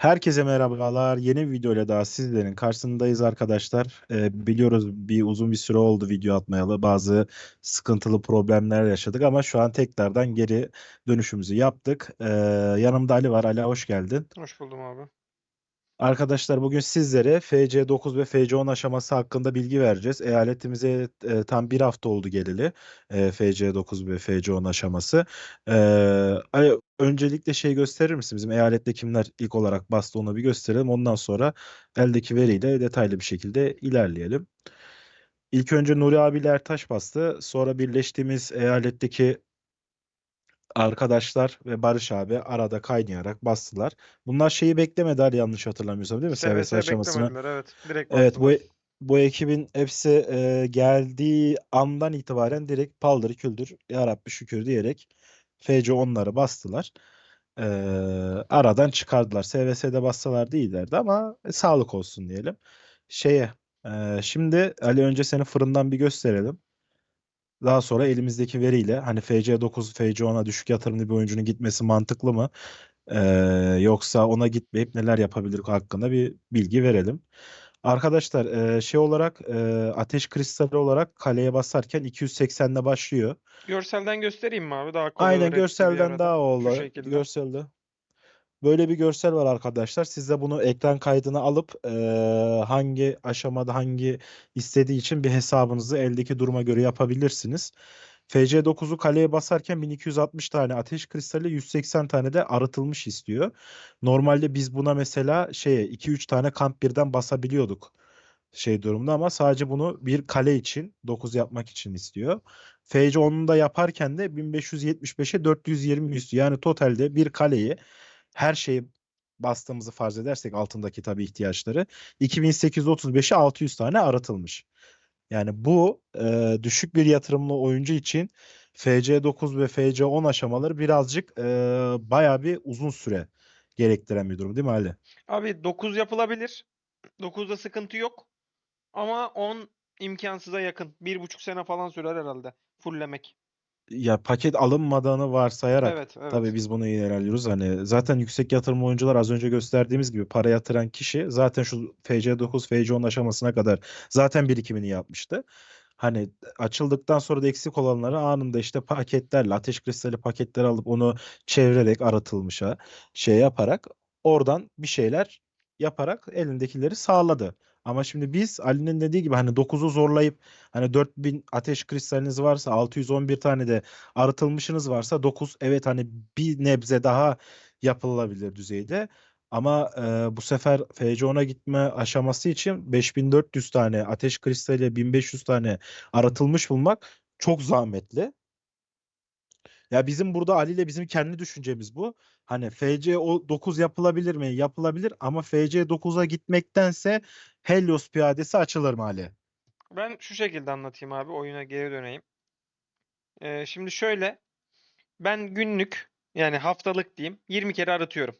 Herkese merhabalar. Yeni bir video ile daha sizlerin karşısındayız arkadaşlar. Ee, biliyoruz bir uzun bir süre oldu video atmayalı. Bazı sıkıntılı problemler yaşadık ama şu an tekrardan geri dönüşümüzü yaptık. Ee, yanımda Ali var. Ali hoş geldin. Hoş buldum abi. Arkadaşlar bugün sizlere FC9 ve FC10 aşaması hakkında bilgi vereceğiz. Eyaletimize e, tam bir hafta oldu geleli e, FC9 ve FC10 aşaması. E, öncelikle şey gösterir misin? Bizim eyalette kimler ilk olarak bastı onu bir gösterelim. Ondan sonra eldeki veriyle detaylı bir şekilde ilerleyelim. İlk önce Nuri abiyle Ertaş bastı. Sonra birleştiğimiz eyaletteki arkadaşlar ve Barış abi arada kaynayarak bastılar. Bunlar şeyi beklemedi Ali yanlış hatırlamıyorsam değil mi? Seve seve aşamasını. beklemediler evet. Direkt Evet bu bu ekibin hepsi e, geldiği andan itibaren direkt paldır küldür ya Rabbi şükür diyerek FC onları bastılar. E, aradan çıkardılar. SVS'de bassalar değillerdi ama e, sağlık olsun diyelim. Şeye e, şimdi Ali önce seni fırından bir gösterelim. Daha sonra elimizdeki veriyle hani FC9, FC10'a düşük yatırımlı bir oyuncunun gitmesi mantıklı mı? Ee, yoksa ona gitmeyip neler yapabilir hakkında bir bilgi verelim. Arkadaşlar e, şey olarak e, ateş kristali olarak kaleye basarken 280'de başlıyor. Görselden göstereyim mi abi? Daha kolay Aynen görselden daha oldu. Görselde. Böyle bir görsel var arkadaşlar. Siz de bunu ekran kaydını alıp e, hangi aşamada hangi istediği için bir hesabınızı eldeki duruma göre yapabilirsiniz. FC9'u kaleye basarken 1260 tane ateş kristali 180 tane de arıtılmış istiyor. Normalde biz buna mesela şeye 2-3 tane kamp birden basabiliyorduk şey durumda ama sadece bunu bir kale için 9 yapmak için istiyor. FC 10'unu da yaparken de 1575'e 420 istiyor. Yani totalde bir kaleyi her şeyi bastığımızı farz edersek altındaki tabii ihtiyaçları 2835'e 600 tane aratılmış. Yani bu e, düşük bir yatırımlı oyuncu için FC9 ve FC10 aşamaları birazcık e, bayağı bir uzun süre gerektiren bir durum değil mi Ali? Abi 9 yapılabilir. 9'da sıkıntı yok. Ama 10 imkansıza yakın. Bir buçuk sene falan sürer herhalde. Fulllemek. Ya paket alınmadığını varsayarak Evet, evet. tabii biz bunu ilerliyoruz. Hani zaten yüksek yatırım oyuncular az önce gösterdiğimiz gibi para yatıran kişi zaten şu FC9, FC10 aşamasına kadar zaten birikimini yapmıştı. Hani açıldıktan sonra da eksik olanları anında işte paketlerle ateş kristali paketleri alıp onu çevirerek aratılmışa şey yaparak oradan bir şeyler yaparak elindekileri sağladı. Ama şimdi biz Ali'nin dediği gibi hani 9'u zorlayıp hani 4000 ateş kristaliniz varsa 611 tane de arıtılmışınız varsa 9 evet hani bir nebze daha yapılabilir düzeyde. Ama e, bu sefer FC10'a gitme aşaması için 5400 tane ateş kristali 1500 tane aratılmış bulmak çok zahmetli. Ya bizim burada Ali ile bizim kendi düşüncemiz bu. Hani FC o 9 yapılabilir mi? Yapılabilir ama FC 9'a gitmektense Helios piyadesi açılır mı Ali? Ben şu şekilde anlatayım abi. Oyuna geri döneyim. Ee, şimdi şöyle. Ben günlük yani haftalık diyeyim 20 kere arıtıyorum.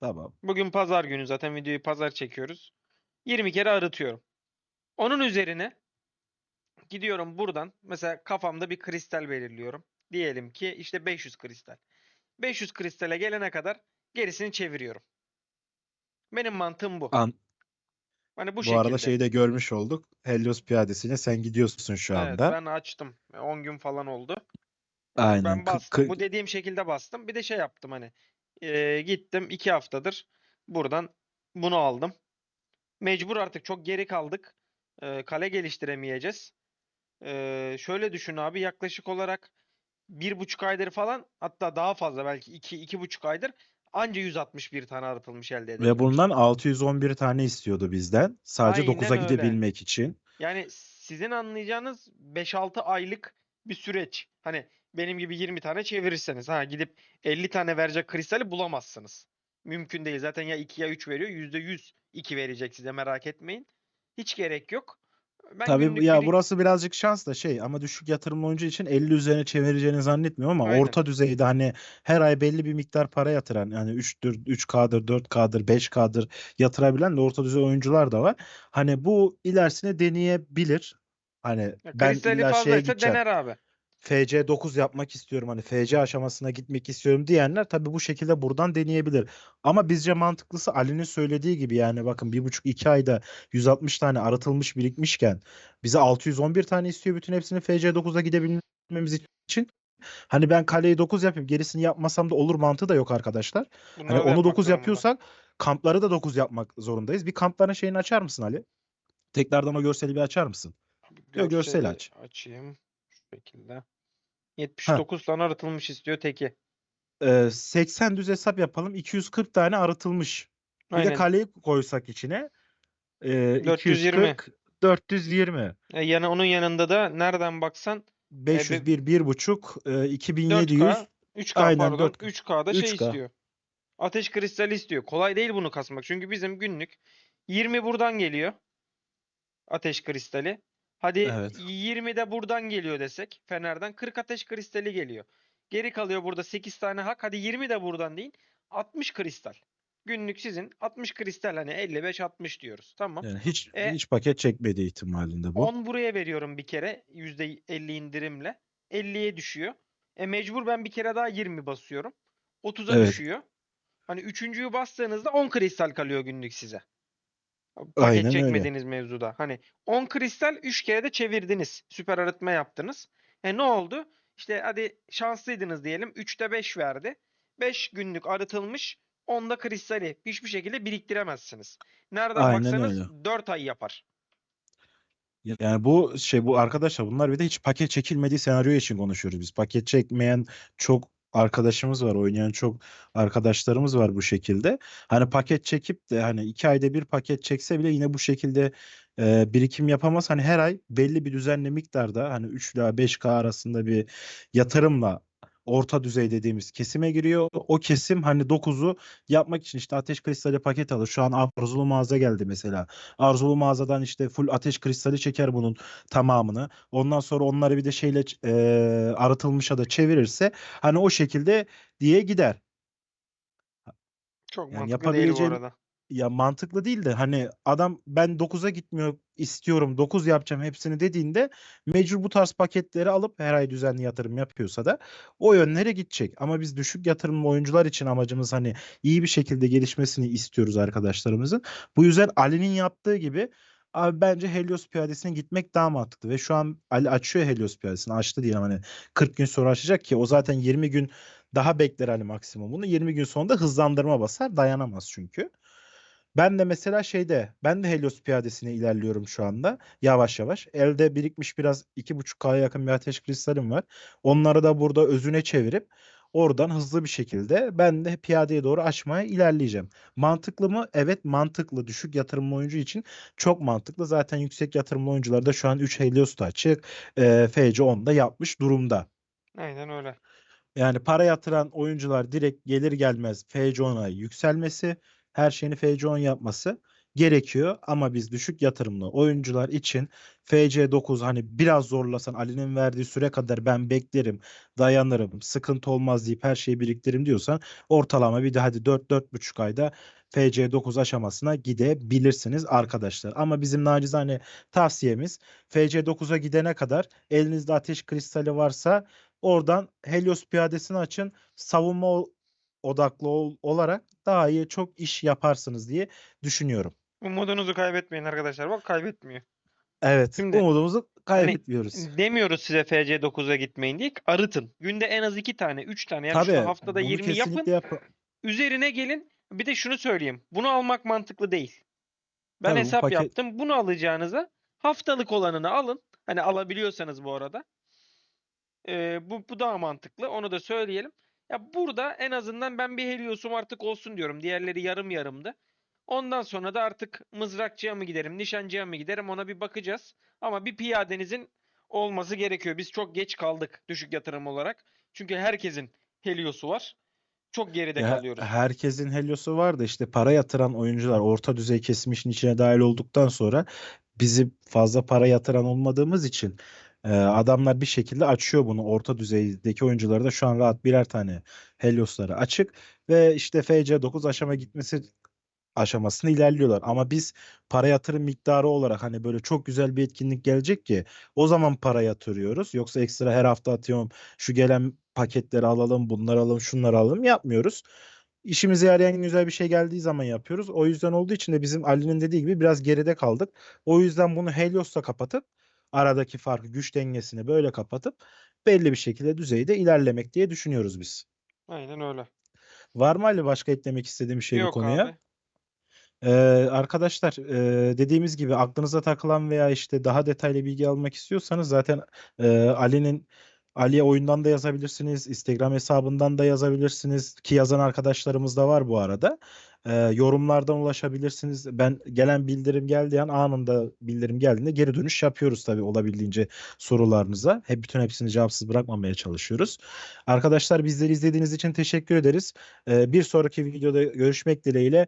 Tamam. Bugün pazar günü zaten videoyu pazar çekiyoruz. 20 kere arıtıyorum. Onun üzerine gidiyorum buradan mesela kafamda bir kristal belirliyorum. Diyelim ki işte 500 kristal. 500 kristale gelene kadar gerisini çeviriyorum. Benim mantığım bu. An Hani bu bu şekilde. arada şeyi de görmüş olduk. Helios piyadesine sen gidiyorsun şu Evet, anda. ben açtım. 10 gün falan oldu. Aynen. Ben bastım. Bu dediğim şekilde bastım. Bir de şey yaptım hani. eee, gittim 2 haftadır. Buradan bunu aldım. Mecbur artık çok geri kaldık. Eee, kale geliştiremeyeceğiz. Eee, şöyle düşün abi yaklaşık olarak bir buçuk aydır falan hatta daha fazla belki iki, iki buçuk aydır anca 161 tane arıtılmış elde Ve edebildik. bundan 611 tane istiyordu bizden. Sadece Aynen 9'a öyle. gidebilmek için. Yani sizin anlayacağınız 5-6 aylık bir süreç. Hani benim gibi 20 tane çevirirseniz ha gidip 50 tane verecek kristali bulamazsınız. Mümkün değil. Zaten ya 2 ya 3 veriyor. %100 2 verecek size merak etmeyin. Hiç gerek yok. Ben Tabii ya birik- burası birazcık şans da şey ama düşük yatırımlı oyuncu için 50 üzerine çevireceğini zannetmiyorum ama Aynen. orta düzeyde hani her ay belli bir miktar para yatıran yani 3'tür 3K'dır 4K'dır 5K'dır yatırabilen de orta düzey oyuncular da var. Hani bu ilerisine deneyebilir. Hani Ya ben illa şeye gideceğim. dener abi. FC 9 yapmak istiyorum hani FC aşamasına gitmek istiyorum diyenler tabii bu şekilde buradan deneyebilir. Ama bizce mantıklısı Ali'nin söylediği gibi yani bakın bir buçuk iki ayda 160 tane arıtılmış birikmişken bize 611 tane istiyor bütün hepsini FC 9'a gidebilmemiz için. Hani ben kaleyi 9 yapayım gerisini yapmasam da olur mantığı da yok arkadaşlar. Hani Bunları da onu yapmak 9 zorunda. yapıyorsak kampları da 9 yapmak zorundayız. Bir kampların şeyini açar mısın Ali? Tekrardan o görseli bir açar mısın? Yok, görsel Görseli aç. Açayım. Şekilde. 79 tane arıtılmış istiyor teki. Ee, 80 düz hesap yapalım. 240 tane arıtılmış. Bir de Aynen. kaleyi koysak içine. Ee, 420. 240, 420. E, yani onun yanında da nereden baksan 501, 1.5, e, 2700. 4K, 3K Aynen, pardon, 4K. 3K'da şey 3K. istiyor. Ateş kristali istiyor. Kolay değil bunu kasmak. Çünkü bizim günlük 20 buradan geliyor. Ateş kristali. Hadi Evet. 20 de buradan geliyor desek. Fener'den 40 ateş kristali geliyor. Geri kalıyor burada 8 tane hak. Hadi 20 de buradan değil. 60 kristal. Günlük sizin 60 kristal hani 55-60 diyoruz. Tamam. Yani hiç E, hiç paket çekmediği ihtimalinde bu. 10 buraya veriyorum bir kere %50 indirimle. 50'ye düşüyor. E mecbur ben bir kere daha 20 basıyorum. 30'a Evet. düşüyor. Hani üçüncüyü bastığınızda 10 kristal kalıyor günlük size. Paket Aynen öyle. çekmediğiniz mevzuda. Hani 10 kristal 3 kere de çevirdiniz. Süper arıtma yaptınız. E ne oldu? İşte hadi şanslıydınız diyelim. 3'te 5 verdi. 5 günlük arıtılmış. 10'da kristali hiçbir şekilde biriktiremezsiniz. Nereden Aynen baksanız öyle. 4 ay yapar. Yani bu şey bu arkadaşlar bunlar bir de hiç paket çekilmediği senaryo için konuşuyoruz biz. Paket çekmeyen çok arkadaşımız var, oynayan çok arkadaşlarımız var bu şekilde. Hani paket çekip de hani iki ayda bir paket çekse bile yine bu şekilde e, birikim yapamaz. Hani her ay belli bir düzenli miktarda hani 3 ila 5K arasında bir yatırımla orta düzey dediğimiz kesime giriyor. O kesim hani 9'u yapmak için işte ateş kristali paket alır. Şu an arzulu mağaza geldi mesela. Arzulu mağazadan işte full ateş kristali çeker bunun tamamını. Ondan sonra onları bir de şeyle e, arıtılmışa da çevirirse hani o şekilde diye gider. Çok Yani mantıklı değil bu arada. Ya mantıklı değil de hani adam ben 9'a gitmiyor istiyorum 9 yapacağım hepsini dediğinde mecbur bu tarz paketleri alıp her ay düzenli yatırım yapıyorsa da o yönlere gidecek. Ama biz düşük yatırımlı oyuncular için amacımız hani iyi bir şekilde gelişmesini istiyoruz arkadaşlarımızın. Bu yüzden Ali'nin yaptığı gibi abi bence Helios piyadesine gitmek daha mantıklı ve şu an Ali açıyor Helios piyadesini açtı diyelim hani 40 gün sonra açacak ki o zaten 20 gün daha bekler hani maksimumunu 20 gün sonunda hızlandırma basar dayanamaz çünkü. Ben de mesela şeyde ben de Helios piyadesine ilerliyorum şu anda yavaş yavaş. Elde birikmiş biraz 2.5K'ya yakın bir ateş kristalim var. Onları da burada özüne çevirip oradan hızlı bir şekilde ben de piyadeye doğru açmaya ilerleyeceğim. Mantıklı mı? Evet mantıklı. Düşük yatırımlı oyuncu için çok mantıklı. Zaten yüksek yatırımlı oyuncular da şu an 3 Helios da açık. E, FC 10'da yapmış durumda. Aynen öyle. Yani para yatıran oyuncular direkt gelir gelmez FC10'a yükselmesi, her şeyini FC10 yapması gerekiyor. Ama biz düşük yatırımlı oyuncular için FC9 hani biraz zorlasan Ali'nin verdiği süre kadar ben beklerim, dayanırım, sıkıntı olmaz deyip her şeyi biriktiririm diyorsan ortalama bir de hadi 4-4,5 ayda FC9 aşamasına gidebilirsiniz arkadaşlar. Ama bizim nacizane tavsiyemiz FC9'a gidene kadar elinizde ateş kristali varsa oradan Helios piyadesini açın. Savunma odaklı ol- olarak daha iyi çok iş yaparsınız diye düşünüyorum. Umudunuzu kaybetmeyin arkadaşlar. Bak kaybetmiyor. Evet, Şimdi- umudumuzu kaybetmiyoruz. Demiyoruz size FC9'a gitmeyin diye. Arıtın. Günde en az 2 tane, 3 tane yani Tabii şu haftada bunu 20 yapın. yap- Üzerine gelin. Bir de şunu söyleyeyim. Bunu almak mantıklı değil. Ben Tabii bu hesap paket- yaptım. Bunu alacağınıza haftalık olanını alın. Hani alabiliyorsanız bu arada. Ee, bu, bu daha mantıklı. Onu da söyleyelim. Ya burada en azından ben bir Helios'um artık olsun diyorum. Diğerleri yarım yarımdı. Ondan sonra da artık mızrakçıya mı giderim, nişancıya mı giderim ona bir bakacağız. Ama bir piyadenizin olması gerekiyor. Biz çok geç kaldık düşük yatırım olarak. Çünkü herkesin Helios'u var. Çok geride Ya kalıyoruz. herkesin Helios'u var da işte para yatıran oyuncular orta düzey kesim işin içine dahil olduktan sonra bizi fazla para yatıran olmadığımız için e, adamlar bir şekilde açıyor bunu. Orta düzeydeki oyuncuları da şu an rahat birer tane Helios'ları açık ve işte FC9 aşama gitmesi aşamasını ilerliyorlar. Ama biz para yatırım miktarı olarak hani böyle çok güzel bir etkinlik gelecek ki o zaman para yatırıyoruz. Yoksa ekstra her hafta atıyorum şu gelen paketleri alalım, bunları alalım, şunları alalım yapmıyoruz. İşimize yarayan güzel bir şey geldiği zaman yapıyoruz. O yüzden olduğu için de bizim Ali'nin dediği gibi biraz geride kaldık. O yüzden bunu Helios'la kapatıp aradaki farkı, güç dengesini böyle kapatıp belli bir şekilde düzeyde ilerlemek diye düşünüyoruz biz. Aynen öyle. Var mı Ali başka eklemek istediğim bir şey bu Yok konuya? abi. Ee, arkadaşlar e, dediğimiz gibi aklınıza takılan veya işte daha detaylı bilgi almak istiyorsanız zaten e, Ali'nin Ali'ye oyundan da yazabilirsiniz, Instagram hesabından da yazabilirsiniz ki yazan arkadaşlarımız da var bu arada. Ee, yorumlardan ulaşabilirsiniz. Ben gelen bildirim geldiği an anında bildirim geldiğinde geri dönüş yapıyoruz tabii olabildiğince sorularınıza. Hep bütün hepsini cevapsız bırakmamaya çalışıyoruz. Arkadaşlar bizleri izlediğiniz için teşekkür ederiz. Ee, bir sonraki videoda görüşmek dileğiyle.